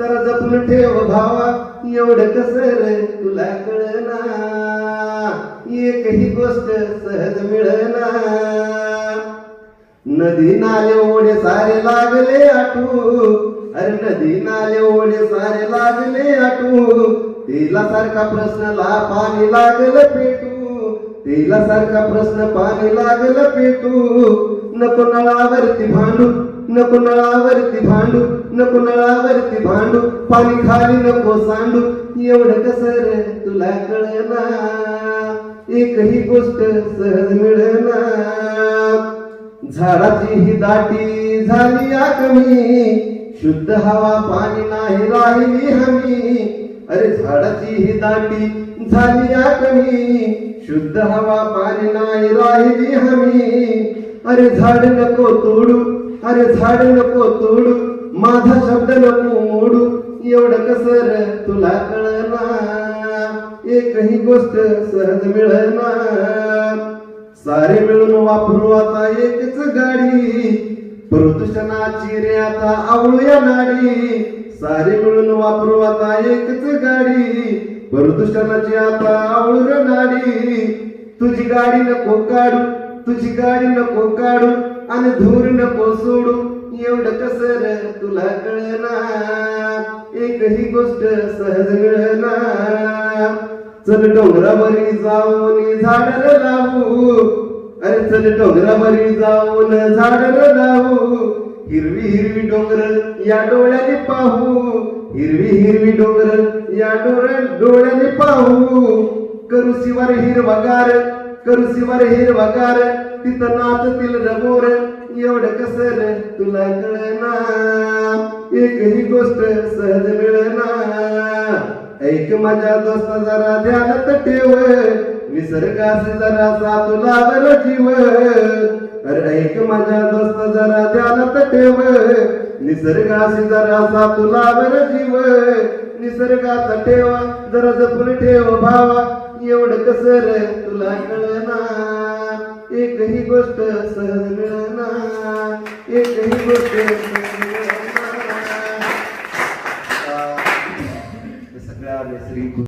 जपून ठेव भावा एवढं कसर तुला कळना? एकही गोष्ट सहज मिळना. नदी नाले ओढे सारे लागले आटू. अरे नदी नाले ओढे सारे लागले आटू. तिला सारखा प्रश्नला पाणी लागलं पेटू. तिला सारखा प्रश्न पाणी लागलं पेटू. नको नळावरती भांडू. नको नळावरती भांडू नको नळावरती भांडू पाणी खाली नको सांडू. एवढं कसर तुला कळना एकही गोष्ट सहज मिळना झाडाची ही दाटी झाली या कमी शुद्ध हवा पाणी नाही राहिली हमी. अरे झाडाची ही दाटी झाली या कमी शुद्ध हवा पाणी नाही राहिली हमी. अरे झाड नको तोडू अरे झाड नको तोडू माझा शब्द नको मोडू. एवढं कसर तुला कळना? एकही गोष्ट सहज मिळना. सारे मिळून वापरू आता एकच गाडी. प्रदूषणाची रे आता आवळूया नाडी. सारे मिळून वापरू आता एकच गाडी. प्रदूषणाची आता आवळू नाडी. तुझी गाडी नको काढू तुझी गाडी नको काढू. आणि धूर नको सोडू एवढं कसर तुला कळणार? एकही गोष्ट सहज मिळणार. चल डोंगरावरी जाऊन झाड लावू. अरे चल डोंगरावरी जाऊन झाड लावू. हिरवी हिरवी डोंगर या डोळ्याने पाहू. हिरवी हिरवी डोंगर या डोळ्या डोळ्याने पाहू. करू शिवार हिरवागार करू शिवार हिरवागार तिथं नाचतील रबोर एवढं कसर तुला कळना एकही गोष्ट सहज मिळना ऐक माझ्या दोस्त जरा ध्यानात ठेव. निसर्गास जरा तुला बर जीव. अरे ऐक माझ्या दोस्त जरा ध्यानात ठेव. निसर्गास जरा तुला बर जीव. निसर्गाचा ठेवा जरा जपून ठेव भावा. एवढं कसर तुला कळणार? एकही गोष्ट सहज एकही गोष्ट सगळ्या